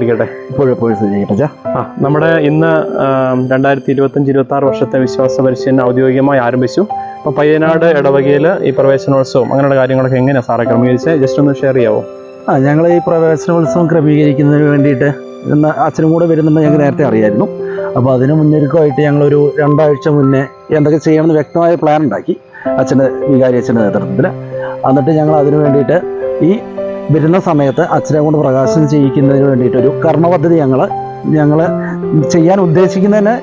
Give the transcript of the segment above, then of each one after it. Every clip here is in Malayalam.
ചെയ്യട്ടെ ആ നമ്മുടെ ഇന്ന് രണ്ടായിരത്തി ഇരുപത്തഞ്ച് ഇരുപത്തി ആറ് വർഷത്തെ വിശ്വാസ പരിശീലനം ഔദ്യോഗികമായി ആരംഭിച്ചു. അപ്പോൾ പയ്യനാട് ഇടവകയിൽ ഈ പ്രവേശനോത്സവം അങ്ങനെയുള്ള കാര്യങ്ങളൊക്കെ എങ്ങനെയാണ് സാറെ ക്രമീകരിച്ച്? ജസ്റ്റ് ഒന്ന് ഷെയർ ചെയ്യാവോ? ആ ഞങ്ങൾ ഈ പ്രവേശനോത്സവം ക്രമീകരിക്കുന്നതിന് വേണ്ടിയിട്ട് ഇന്ന് അച്ഛനും കൂടെ വരുന്നുണ്ട് ഞങ്ങൾക്ക് നേരത്തെ അറിയായിരുന്നു. അപ്പോൾ അതിന് മുന്നൊരുക്കമായിട്ട് ഞങ്ങളൊരു രണ്ടാഴ്ച മുന്നേ എന്തൊക്കെ ചെയ്യണമെന്ന് വ്യക്തമായ പ്ലാൻ ഉണ്ടാക്കി അച്ഛന്റെ വികാരി അച്ഛന്റെ നേതൃത്വത്തിൽ എന്നിട്ട് ഞങ്ങൾ അതിന് വേണ്ടിയിട്ട് ഈ വരുന്ന സമയത്ത് അച്ഛനെ കൊണ്ട് പ്രകാശനം ചെയ്യിക്കുന്നതിന് വേണ്ടിയിട്ടൊരു കർമ്മപദ്ധതി ഞങ്ങൾ ഞങ്ങൾ ചെയ്യാൻ ഉദ്ദേശിക്കുന്നതിന്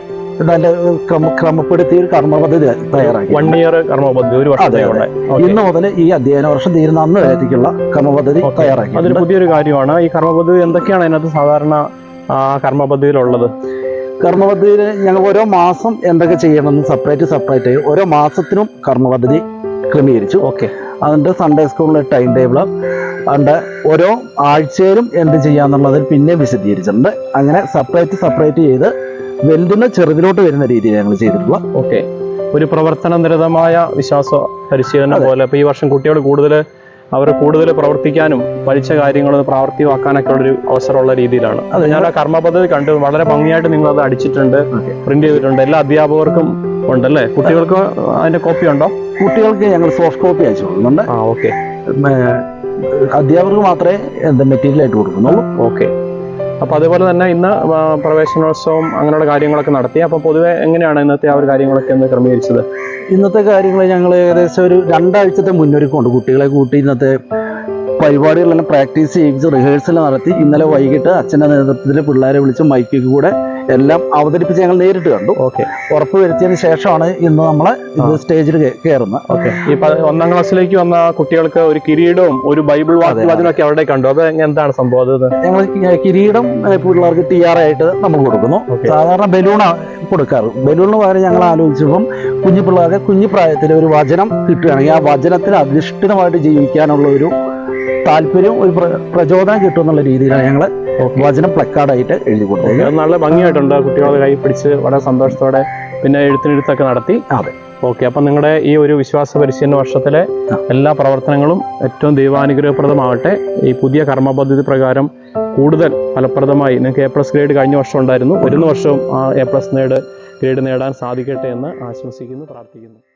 അതിന്റെ ക്രമ ക്രമപ്പെടുത്തി ഒരു കർമ്മപദ്ധതി തയ്യാറാക്കി. വൺ ഇയർ കർമ്മ പദ്ധതി ഒരു. ഇന്ന് മുതൽ ഈ അധ്യയന വർഷം തീരുന്ന അന്ന് വരത്തേക്കുള്ള കർമ്മപദ്ധതി തയ്യാറാക്കി. അതൊരു പുതിയൊരു കാര്യമാണ്. ഈ കർമ്മപദ്ധതി എന്തൊക്കെയാണ് അതിനകത്ത് സാധാരണ കർമ്മപദ്ധതിയിലുള്ളത്? കർമ്മ പദ്ധതിയിലുള്ളത് കർമ്മപദ്ധതിയിൽ ഞങ്ങൾ ഓരോ മാസം എന്തൊക്കെ ചെയ്യണമെന്ന് സെപ്പറേറ്റ് സെപ്പറേറ്റ് ഓരോ മാസത്തിനും കർമ്മപദ്ധതി ക്രമീകരിച്ചു. ഓക്കെ അതിന്റെ സൺഡേ സ്കൂളിലെ ടൈം ടേബിൾ അതിന്റെ ഓരോ ആഴ്ചയിലും എന്ത് ചെയ്യാന്നുള്ളതിൽ പിന്നെ വിശദീകരിച്ചിട്ടുണ്ട്. അങ്ങനെ സെപ്പറേറ്റ് സെപ്പറേറ്റ് ചെയ്ത് വലുതിന് ചെറുതിലോട്ട് വരുന്ന രീതിയിൽ ഞങ്ങൾ ചെയ്തിട്ടുള്ള ഓക്കെ ഒരു പ്രവർത്തന നിരതമായ വിശ്വാസ പരിശീലനം പോലെ. ഇപ്പൊ ഈ വർഷം കുട്ടികൾ കൂടുതൽ അവർ കൂടുതൽ പ്രവർത്തിക്കാനും പഠിച്ച കാര്യങ്ങൾ പ്രാവർത്തികമാക്കാനൊക്കെ ഉള്ളൊരു അവസരമുള്ള രീതിയിലാണ്. അത്. ഞാൻ ആ കർമ്മ പദ്ധതി കണ്ടു. വളരെ ഭംഗിയായിട്ട് നിങ്ങൾ അത് അടിച്ചിട്ടുണ്ട്. പ്രിന്റ് ചെയ്തിട്ടുണ്ട്. എല്ലാ അധ്യാപകർക്കും ഉണ്ടല്ലേ? കുട്ടികൾക്ക് അതിന്റെ കോപ്പി ഉണ്ടോ? കുട്ടികൾക്ക് ഞങ്ങൾ സോഫ്റ്റ് കോപ്പി അയച്ചു കൊടുക്കുന്നുണ്ട്. ആ ഓക്കെ അധ്യാപകർക്ക് മാത്രമേ എന്താ മെറ്റീരിയൽ ആയിട്ട് കൊടുക്കുന്നുള്ളൂ. ഓക്കെ. അപ്പൊ അതേപോലെ തന്നെ ഇന്ന് പ്രവേശനോത്സവം അങ്ങനെയുള്ള കാര്യങ്ങളൊക്കെ നടത്തി. അപ്പൊ പൊതുവെ എങ്ങനെയാണ് ഇന്നത്തെ ആ ഒരു കാര്യങ്ങളൊക്കെ ഒന്ന് ക്രമീകരിച്ചത്? ഇന്നത്തെ കാര്യങ്ങൾ ഞങ്ങൾ ഏകദേശം ഒരു രണ്ടാഴ്ചത്തെ മുന്നൊരുക്കമുണ്ട്. കുട്ടികളെ കൂട്ടി ഇന്നത്തെ പരിപാടികളെല്ലാം പ്രാക്ടീസ് ചെയ്യിച്ച് റിഹേഴ്സൽ നടത്തി ഇന്നലെ വൈകിട്ട് അച്ഛന്റെ നേതൃത്വത്തിൽ പിള്ളേരെ വിളിച്ച് മൈക്കിൽ കൂടെ എല്ലാം അവതരിപ്പിച്ച് ഞങ്ങൾ നേരിട്ട് കണ്ടു. ഓക്കെ ഉറപ്പ് വരുത്തിയതിന് ശേഷമാണ് ഇന്ന് നമ്മളെ ഇത് സ്റ്റേജിൽ കയറുന്നത് ഓക്കെ ഈ ഒന്നാം ക്ലാസ്സിലേക്ക് വന്ന കുട്ടികൾക്ക് ഒരു കിരീടവും ഒരു ബൈബിൾ വാക്യവാചനമൊക്കെ അവിടെ കണ്ടു. അത് എന്താണ് സംഭവം അത്? ഞങ്ങൾ കിരീടം പിള്ളേർക്ക് ടി ആർ ആയിട്ട് നമ്മൾ കൊടുക്കുന്നു. സാധാരണ ബലൂണാണ് കൊടുക്കാറ്. ബലൂണിന് പകരം ഞങ്ങൾ ആലോചിച്ചപ്പം കുഞ്ഞു പിള്ളേർക്ക് കുഞ്ഞു പ്രായത്തിൽ ഒരു വചനം കിട്ടുകയാണെങ്കിൽ ആ വചനത്തിൽ അധിഷ്ഠിതമായിട്ട് ജീവിക്കാനുള്ള ഒരു താല്പര്യം ഒരു പ്ര- പ്രചോദനം കിട്ടും എന്നുള്ള രീതിയിലാണ് ഞങ്ങൾ വചനം പ്ലക്കാർഡായിട്ട് എഴുതി കൊടുത്തത് നല്ല ഭംഗിയായിട്ടുണ്ട്. കുട്ടികളെ കൈ പിടിച്ച് വളരെ സന്തോഷത്തോടെ പിന്നെ എഴുത്തിനെഴുത്തൊക്കെ നടത്തി. അതെ. ഓക്കെ അപ്പം നിങ്ങളുടെ ഈ ഒരു വിശ്വാസ പരിശീലന വർഷത്തിലെ എല്ലാ പ്രവർത്തനങ്ങളും ഏറ്റവും ദൈവാനുഗ്രഹപ്രദമാവട്ടെ. ഈ പുതിയ കർമ്മ പദ്ധതി പ്രകാരം കൂടുതൽ ഫലപ്രദമായി നിങ്ങൾക്ക് എ പ്ലസ് ഗ്രേഡ് കഴിഞ്ഞ വർഷം ഉണ്ടായിരുന്നു. വരുന്ന വർഷവും ആ എ പ്ലസ് നേട് ഗ്രേഡ് നേടാൻ സാധിക്കട്ടെ എന്ന് ആശംസിക്കുന്നു പ്രാർത്ഥിക്കുന്നു.